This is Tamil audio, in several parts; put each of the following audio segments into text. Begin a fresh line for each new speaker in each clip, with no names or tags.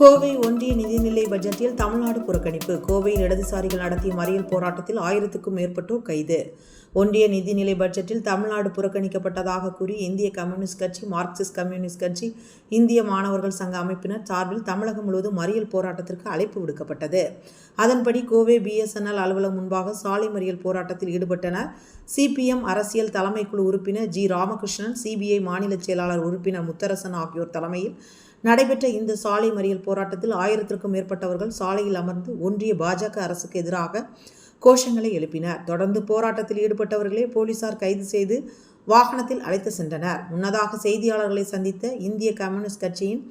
கோவை ஒன்றிய நிதிநிலை பட்ஜெட்டில் தமிழ்நாடு புறக்கணிப்பு. கோவையில் இடதுசாரிகள் நடத்திய மறியல் போராட்டத்தில் ஆயிரத்துக்கும் மேற்பட்டோர் கைது. ஒன்றிய நிதிநிலை பட்ஜெட்டில் தமிழ்நாடு புறக்கணிக்கப்பட்டதாக கூறி இந்திய கம்யூனிஸ்ட் கட்சி மார்க்சிஸ்ட் கம்யூனிஸ்ட் கட்சி இந்திய மாணவர்கள் சங்க அமைப்பினர் சார்பில் தமிழகம் முழுவதும் மறியல் போராட்டத்திற்கு அழைப்பு விடுக்கப்பட்டது. அதன்படி கோவை பிஎஸ்என்எல் அலுவலகம் முன்பாக சாலை மறியல் போராட்டத்தில் ஈடுபட்டனர். சிபிஎம் அரசியல் தலைமைக்குழு உறுப்பினர் ஜி ராமகிருஷ்ணன் சிபிஐ மாநில செயலாளர் உறுப்பினர் முத்தரசன் ஆகியோர் தலைமையில் நடைபெற்ற இந்த சாலை மறியல் போராட்டத்தில் ஆயிரத்திற்கும் மேற்பட்டவர்கள் சாலையில் அமர்ந்து ஒன்றிய பாஜக அரசுக்கு எதிராக கோஷங்களை எழுப்பினர். தொடர்ந்து போராட்டத்தில் ஈடுபட்டவர்களை போலீசார் கைது செய்து வாகனத்தில் அழைத்து சென்றனர். முன்னதாக செய்தியாளர்களை சந்தித்த இந்திய கம்யூனிஸ்ட் கட்சியின்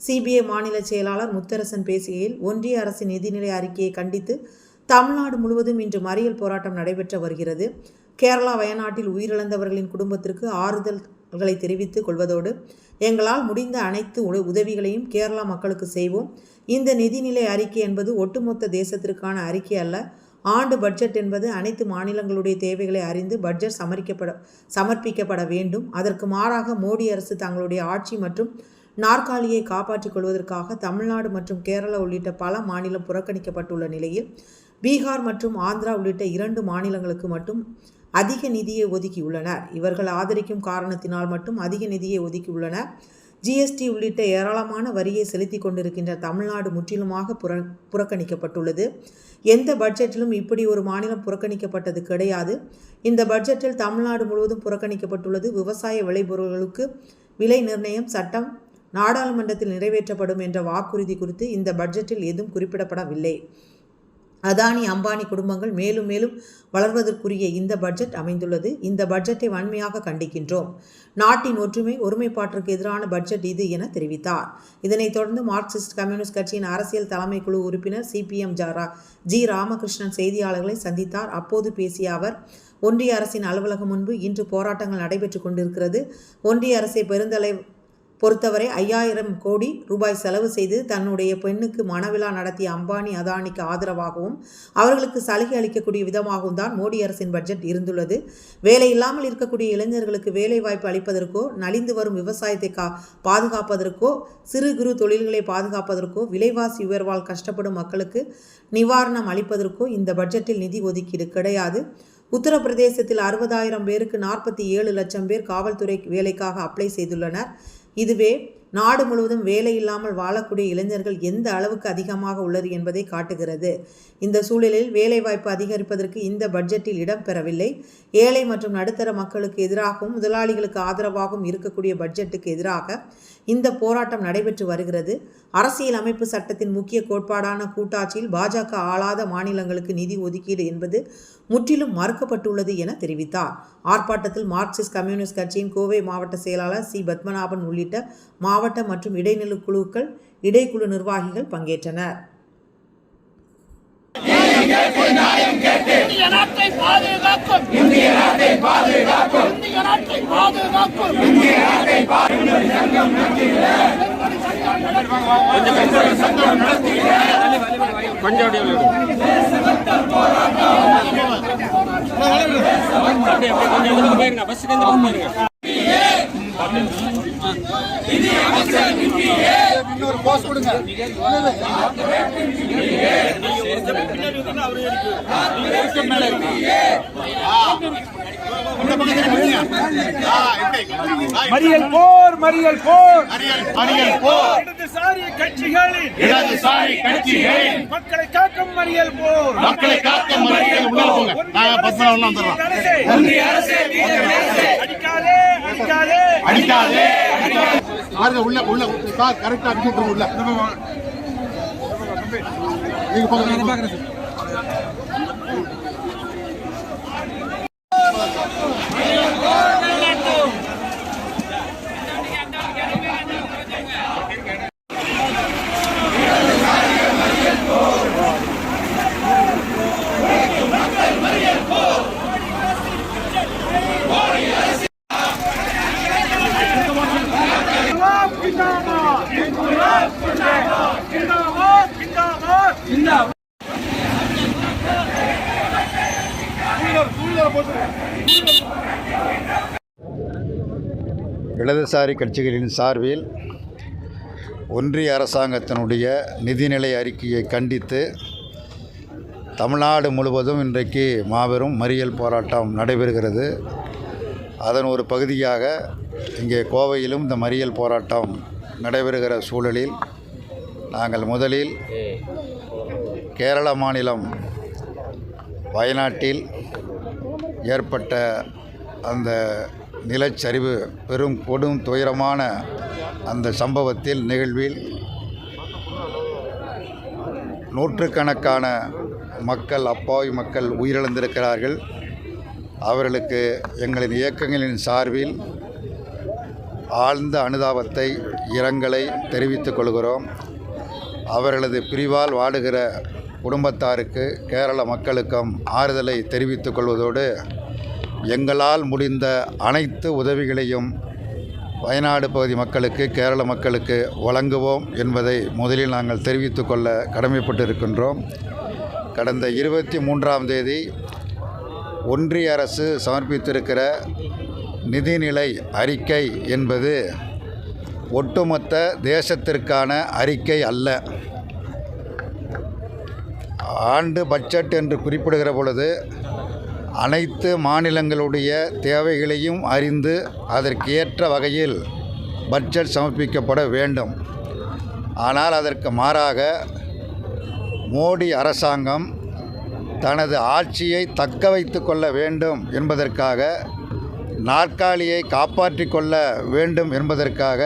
சிபிஐ மாநில செயலாளர் முத்தரசன் பேசுகையில் ஒன்றிய அரசின் நிதிநிலை அறிக்கையை கண்டித்து தமிழ்நாடு முழுவதும் இன்று மறியல் போராட்டம் நடைபெற்று வருகிறது. கேரளா வயநாட்டில் உயிரிழந்தவர்களின் குடும்பத்திற்கு ஆறுதல் ஆறுதல்களை தெரிவித்துக் கொள்வதோடு எங்களால் முடிந்த அனைத்து உத- உதவிகளையும் கேரளா மக்களுக்கு செய்வோம். இந்த நிதிநிலை அறிக்கை என்பது ஒட்டுமொத்த தேசத்திற்கான அறிக்கை அல்ல. ஆண்டு பட்ஜெட் என்பது அனைத்து மாநிலங்களுடைய தேவைகளை அறிந்து பட்ஜெட் சமரிக்கப்பட சமர்ப்பிக்கப்பட வேண்டும். அதற்கு மாறாக மோடி அரசு தங்களுடைய ஆட்சி மற்றும் நாற்காலியை காப்பாற்றிக் கொள்வதற்காக தமிழ்நாடு மற்றும் கேரளா உள்ளிட்ட பல மாநிலம் புறக்கணிக்கப்பட்டுள்ள நிலையில் பீகார் மற்றும் ஆந்திரா உள்ளிட்ட இரண்டு மாநிலங்களுக்கு மட்டும் அதிக நிதியை ஒதுக்கியுள்ளனர் இவர்கள் ஆதரிக்கும் காரணத்தினால் மட்டும் அதிக நிதியை ஒதுக்கியுள்ளனர் ஜிஎஸ்டி உள்ளிட்ட ஏராளமான வரியை செலுத்தி கொண்டிருக்கின்ற தமிழ்நாடு முற்றிலுமாக புற புறக்கணிக்கப்பட்டுள்ளது. எந்த பட்ஜெட்டிலும் இப்படி ஒரு மாநிலம் புறக்கணிக்கப்பட்டது கிடையாது. இந்த பட்ஜெட்டில் தமிழ்நாடு முழுவதும் புறக்கணிக்கப்பட்டுள்ளது. விவசாய விளைபொருள்களுக்கு விலை நிர்ணயம் சட்டம் நாடாளுமன்றத்தில் நிறைவேற்றப்படும் என்ற வாக்குறுதி குறித்து இந்த பட்ஜெட்டில் எதுவும் குறிப்பிடப்படவில்லை. அதானி அம்பானி குடும்பங்கள் மேலும் மேலும் வளர்வதற்குரிய இந்த பட்ஜெட் அமைந்துள்ளது. இந்த பட்ஜெட்டை வன்மையாக கண்டிக்கின்றோம். நாட்டின் ஒற்றுமை ஒருமைப்பாட்டிற்கு எதிரான பட்ஜெட் இது என தெரிவித்தார். இதனைத் தொடர்ந்து மார்க்சிஸ்ட் கம்யூனிஸ்ட் கட்சியின் அரசியல் தலைமைக்குழு உறுப்பினர் சிபிஎம் ஜாரா ஜி ராமகிருஷ்ணன் செய்தியாளர்களை சந்தித்தார். அப்போது பேசிய அவர் ஒன்றிய அரசின் அலுவலகம் முன்பு இன்று போராட்டங்கள் நடைபெற்றுக் கொண்டிருக்கிறது. ஒன்றிய அரசை பெருந்தலை பொறுத்தவரை ஐயாயிரம் கோடி ரூபாய் செலவு செய்து தன்னுடைய பெண்ணுக்கு மனவிழா நடத்திய அம்பானி அதானிக்கு ஆதரவாகவும் அவர்களுக்கு சலுகை அளிக்கக்கூடிய விதமாகவும் தான் மோடி அரசின் பட்ஜெட் இருந்துள்ளது. வேலை இல்லாமல் இருக்கக்கூடிய இளைஞர்களுக்கு வேலை வாய்ப்பு அளிப்பதற்கோ நலிந்து வரும் விவசாயத்தை கா பாதுகாப்பதற்கோ சிறு குறு தொழில்களை பாதுகாப்பதற்கோ விலைவாசி உயர்வால் கஷ்டப்படும் மக்களுக்கு நிவாரணம் அளிப்பதற்கோ இந்த பட்ஜெட்டில் நிதி ஒதுக்கீடு கிடையாது. உத்தரப்பிரதேசத்தில் அறுபதாயிரம் பேருக்கு நாற்பத்தி ஏழு லட்சம் பேர் காவல்துறை வேலைக்காக அப்ளை செய்துள்ளனர். இதுவே நாடு முழுவதும் வேலை இல்லாமல் வாழக்கூடிய இளைஞர்கள் எந்த அளவுக்கு அதிகமாக உள்ளது என்பதை காட்டுகிறது. இந்த சூழலில் வேலைவாய்ப்பு அதிகரிப்பதற்கு இந்த பட்ஜெட்டில் இடம்பெறவில்லை ஏழை மற்றும் நடுத்தர மக்களுக்கு எதிராகவும் முதலாளிகளுக்கு ஆதரவாகவும் இருக்கக்கூடிய பட்ஜெட்டுக்கு எதிராக இந்த போராட்டம் நடைபெற்று வருகிறது. அரசியல் அமைப்பு சட்டத்தின் முக்கிய கோட்பாடான கூட்டாட்சியில் பாஜக ஆளாத மாநிலங்களுக்கு நிதி ஒதுக்கீடு என்பது முற்றிலும் மறுக்கப்பட்டுள்ளது என தெரிவித்தார். ஆர்ப்பாட்டத்தில் மார்க்சிஸ்ட் கம்யூனிஸ்ட் கட்சியின் கோவை மாவட்ட செயலாளர் சி. பத்மநாபன் உள்ளிட்ட மாவட்ட மற்றும் இடைநிலை குழுக்கள் இடைக்குழு நிர்வாகிகள் பங்கேற்றனர்.
இந்திய நாட்டை பாதுகாக்கும். இந்திய நாட்டை பாதுகாக்கும். இந்திய நாட்டை பாதுகாக்கும். இந்திய நாட்டை
கொஞ்சம் அப்படியே விளையாடு. அப்படியே அப்படியே கொஞ்சம் இன்னொரு பக்கம் கொடுங்க
மறியல் போர் மறியல் போர்.
மறியல் போர்.
இடதுசாரி கட்சிகளின்.
இடதுசாரி கட்சிகளின்.
மக்களை காக்கும் மறியல் போர்.
மக்களை காக்கும் மறியல் போங்க நான் பத்மநாபன் வந்துடுறோம்
அரசே,
ஒன்றிய அரசே
அடிக்காதே அடிக்காதே.
அடிக்காதே. பாருங்க உள்ள உள்ள. சார் கரெக்டா அடிச்சு விட்டுருங்க உள்ள. நீங்க போங்க நீங்க
இடதுசாரி கட்சிகளின் சார்பில் ஒன்றிய அரசாங்கத்தினுடைய நிதிநிலை அறிக்கையை கண்டித்து தமிழ்நாடு முழுவதும் இன்றைக்கு மாபெரும் மறியல் போராட்டம் நடைபெறுகிறது. அதன் ஒரு பகுதியாக இங்கே கோவையிலும் இந்த மறியல் போராட்டம் நடைபெறுகிற சூழலில் நாங்கள் முதலில் கேரள மாநிலம் வயநாட்டில் ஏற்பட்ட அந்த நிலச்சரிவு பெரும் கொடும் துயரமான அந்த சம்பவத்தில் நிகழ்வில் நூற்றுக்கணக்கான மக்கள் அப்பாவி மக்கள் உயிரிழந்திருக்கிறார்கள். அவர்களுக்கு எங்களின் இயக்கங்களின் சார்பில் ஆழ்ந்த அனுதாபத்தை இரங்கலை தெரிவித்துக் கொள்கிறோம். அவர்களது பிரிவால் வாடுகிற குடும்பத்தாருக்கு கேரள மக்களுக்கும் ஆறுதலை தெரிவித்துக் கொள்வதோடு எங்களால் முடிந்த அனைத்து உதவிகளையும் வயநாடு பகுதி மக்களுக்கு கேரள மக்களுக்கு வழங்குவோம் என்பதை முதலில் நாங்கள் தெரிவித்துக்கொள்ள கடமைப்பட்டிருக்கின்றோம். கடந்த இருபத்தி மூன்றாம் தேதி ஒன்றிய அரசு சமர்ப்பித்திருக்கிற நிதிநிலை அறிக்கை என்பது ஒட்டுமொத்த தேசத்திற்கான அறிக்கை அல்ல. ஆண்டு பட்ஜெட் என்று குறிப்பிடுகிற பொழுது அனைத்து மாநிலங்களுடைய தேவைகளையும் அறிந்து அதற்கு ஏற்ற வகையில் பட்ஜெட் சமர்ப்பிக்கப்பட வேண்டும். ஆனால் அதற்கு மாறாக மோடி அரசாங்கம் தனது ஆட்சியை தக்க வைத்து கொள்ள வேண்டும் என்பதற்காக நாற்காலியை காப்பாற்றி கொள்ள வேண்டும் என்பதற்காக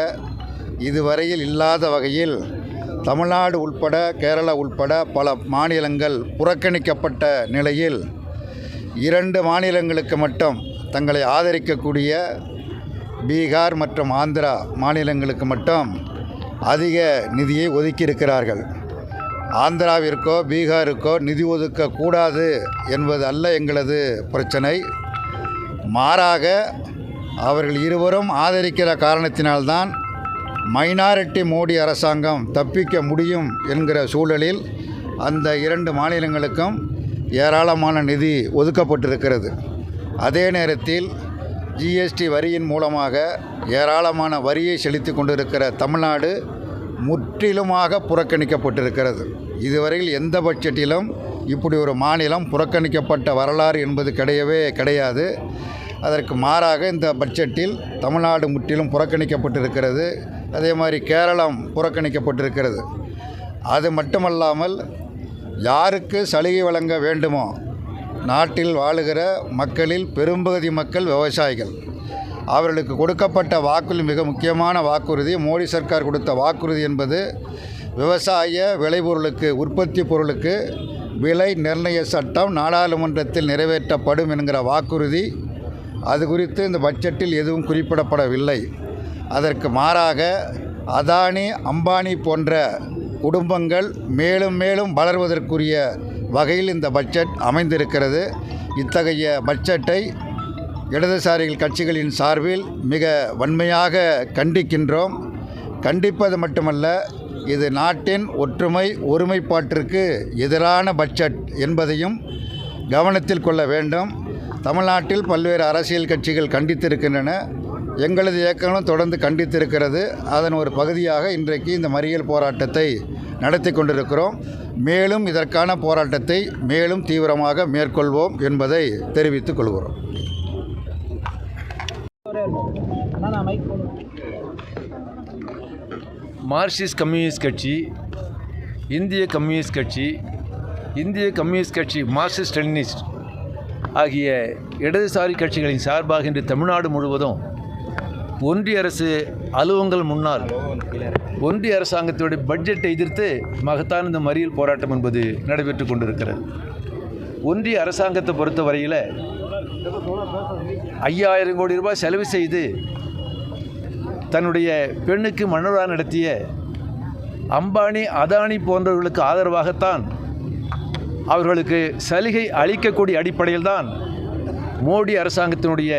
இதுவரையில் இல்லாத வகையில் தமிழ்நாடு உட்பட கேரளா உட்பட பல மாநிலங்கள் புறக்கணிக்கப்பட்ட நிலையில் இரண்டு மாநிலங்களுக்கு மட்டும் தங்களை ஆதரிக்கக்கூடிய பீகார் மற்றும் ஆந்திரா மாநிலங்களுக்கு மட்டும் அதிக நிதியை ஒதுக்கியிருக்கிறார்கள். ஆந்திராவிற்கோ பீகாருக்கோ நிதி ஒதுக்கக்கூடாது என்பது அல்ல எங்களது பிரச்சனை. மாறாக அவர்கள் இருவரும் ஆதரிக்கிற காரணத்தினால்தான் மைனாரிட்டி மோடி அரசாங்கம் தப்பிக்க முடியும் என்கிற சூழலில் அந்த இரண்டு மாநிலங்களுக்கும் ஏராளமான நிதி ஒதுக்கப்பட்டிருக்கிறது. அதே நேரத்தில் ஜிஎஸ்டி வரியின் மூலமாக ஏராளமான வரியை செலுத்தி கொண்டிருக்கிற தமிழ்நாடு முற்றிலுமாக புறக்கணிக்கப்பட்டிருக்கிறது. இதுவரையில் எந்த பட்ஜெட்டிலும் இப்படி ஒரு மாநிலம் புறக்கணிக்கப்பட்ட வரலாறு என்பது கிடையவே கிடையாது. அதற்கு மாறாக இந்த பட்ஜெட்டில் தமிழ்நாடு முற்றிலும் புறக்கணிக்கப்பட்டிருக்கிறது. அதே மாதிரி கேரளம் புறக்கணிக்கப்பட்டிருக்கிறது. அது மட்டுமல்லாமல் யாருக்கு சலுகை வழங்க வேண்டுமோ? நாட்டில் வாழுகிற மக்களில் பெரும்பகுதி மக்கள் விவசாயிகள். அவர்களுக்கு கொடுக்கப்பட்ட வாக்குறுதி மிக முக்கியமான வாக்குறுதி மோடி சர்க்கார் கொடுத்த வாக்குறுதி என்பது விவசாய விளைபொருளுக்கு உற்பத்தி பொருளுக்கு விலை நிர்ணய சட்டம் நாடாளுமன்றத்தில் நிறைவேற்றப்படும் என்கிற வாக்குறுதி. அது குறித்து இந்த பட்ஜெட்டில் எதுவும் குறிப்பிடப்படவில்லை. அதற்கு மாறாக அதானி அம்பானி போன்ற குடும்பங்கள் மேலும் மேலும் வளர்வதற்குரிய வகையில் இந்த பட்ஜெட் அமைந்திருக்கிறது. இத்தகைய பட்ஜெட்டை இடதுசாரிகள் கட்சிகளின் சார்பில் மிக வன்மையாக கண்டிக்கின்றோம். கண்டிப்பது மட்டுமல்ல இது நாட்டின் ஒற்றுமை ஒருமைப்பாட்டிற்கு எதிரான பட்ஜெட் என்பதையும் கவனத்தில் கொள்ள வேண்டும். தமிழ்நாட்டில் பல்வேறு அரசியல் கட்சிகள் கண்டித்திருக்கின்றன. எங்களது இயக்கங்களும் தொடர்ந்து கண்டித்திருக்கிறது. அதன் ஒரு பகுதியாக இன்றைக்கு இந்த மறியல் போராட்டத்தை நடத்தி கொண்டிருக்கிறோம். மேலும் இதற்கான போராட்டத்தை மேலும் தீவிரமாக மேற்கொள்வோம் என்பதை தெரிவித்துக் கொள்கிறோம்.
மார்க்சிஸ்ட் கம்யூனிஸ்ட் கட்சி இந்திய கம்யூனிஸ்ட் கட்சி இந்திய கம்யூனிஸ்ட் கட்சி மார்க்சிஸ்ட் லெனினிஸ்ட் ஆகிய இடதுசாரி கட்சிகளின் சார்பாக இன்று தமிழ்நாடு முழுவதும் ஒன்றிய அரசு அலுவலங்கள் முன்னால் ஒன்றிய அரசாங்கத்தினுடைய பட்ஜெட்டை எதிர்த்து மகத்தான இந்த மறியல் போராட்டம் என்பது நடைபெற்று கொண்டிருக்கிறது. ஒன்றிய அரசாங்கத்தை பொறுத்த வரையில் ஐயாயிரம் கோடி ரூபாய் செலவு செய்து தன்னுடைய பெண்ணுக்கு மன்னரா நடத்திய அம்பானி அதானி போன்றவர்களுக்கு ஆதரவாகத்தான் அவர்களுக்கு சலுகை அளிக்கக்கூடிய அடிப்படையில் தான் மோடி அரசாங்கத்தினுடைய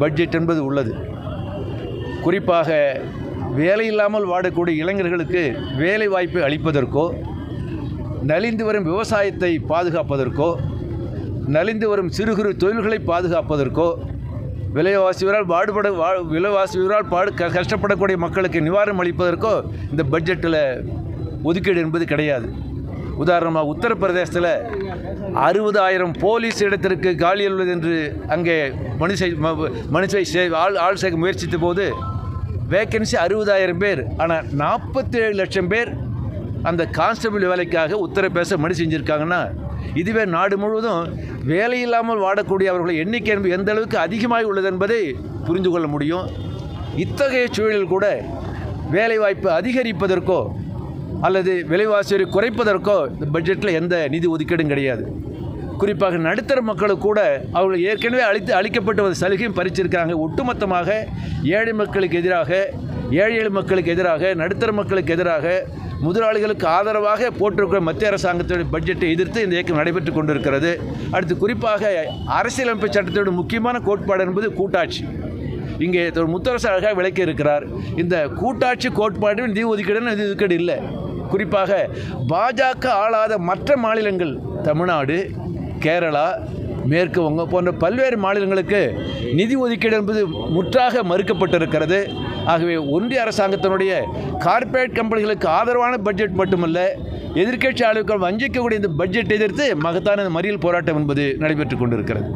பட்ஜெட் என்பது உள்ளது. குறிப்பாக வேலை இல்லாமல் வாடக்கூடிய இளைஞர்களுக்கு வேலை வாய்ப்பை அளிப்பதற்கோ நலிந்து வரும் விவசாயத்தை பாதுகாப்பதற்கோ நலிந்து வரும் சிறு குறு தொழில்களை பாதுகாப்பதற்கோ விலைவாசியவரால் பாடுபட வா விலைவாசியவரால் பாடு க கஷ்டப்படக்கூடிய மக்களுக்கு நிவாரணம் அளிப்பதற்கோ இந்த பட்ஜெட்டில் ஒதுக்கீடு என்பது கிடையாது. உதாரணமாக உத்தரப்பிரதேசத்தில் அறுபதாயிரம் போலீஸ் இடத்திற்கு காலி என்று அங்கே மனுஷை மனுஷை சே ஆள் ஆள் சேர்க்க முயற்சித்த போது வேக்கன்சி அறுபதாயிரம் பேர். ஆனால் நாற்பத்தேழு லட்சம் பேர் அந்த கான்ஸ்டபிள் வேலைக்காக உத்தரப்பிரதேச மணி செஞ்சுருக்காங்கன்னா இதுவே நாடு முழுவதும் வேலை இல்லாமல் வாடக்கூடிய அவர்களுடைய எண்ணிக்கை என்பது எந்த அளவுக்கு அதிகமாக உள்ளது என்பதை புரிந்து கொள்ள முடியும். இத்தகைய சூழலில் கூட வேலைவாய்ப்பு அதிகரிப்பதற்கோ அல்லது விலைவாசியை குறைப்பதற்கோ இந்த பட்ஜெட்டில் எந்த நிதி ஒதுக்கீடும் கிடையாது. குறிப்பாக நடுத்தர மக்களுக்கு கூட அவர்கள் ஏற்கனவே அளித்து அளிக்கப்பட்டு ஒரு சலுகையும் பறிச்சிருக்காங்க ஒட்டுமொத்தமாக ஏழை மக்களுக்கு எதிராக ஏழை ஏழு மக்களுக்கு எதிராக நடுத்தர மக்களுக்கு எதிராக முதலாளிகளுக்கு ஆதரவாக போட்டிருக்கிற மத்திய அரசாங்கத்துடைய பட்ஜெட்டை எதிர்த்து இந்த இயக்கம் நடைபெற்று கொண்டிருக்கிறது. அடுத்து குறிப்பாக அரசியலமைப்பு சட்டத்தோட முக்கியமான கோட்பாடு என்பது கூட்டாட்சி. இங்கே ஒரு முத்தரசு அழகாக விளக்கி இருக்கிறார். இந்த கூட்டாட்சி கோட்பாடு நிதி ஒதுக்கீடு நிதி ஒதுக்கீடு இல்லை. குறிப்பாக பாஜக ஆளாத மற்ற மாநிலங்கள் தமிழ்நாடு கேரளா மேற்கு வங்கம் போன்ற பல்வேறு மாநிலங்களுக்கு நிதி ஒதுக்கீடு என்பது முற்றாக மறுக்கப்பட்டிருக்கிறது. ஆகவே ஒன்றிய அரசாங்கத்தினுடைய கார்ப்பரேட் கம்பெனிகளுக்கு ஆதரவான பட்ஜெட் மட்டுமல்ல எதிர்க்கட்சி ஆளுக்கள் வஞ்சிக்கக்கூடிய இந்த பட்ஜெட் எதிர்த்து மகத்தான மறியல் போராட்டம் என்பது நடைபெற்று கொண்டிருக்கிறது.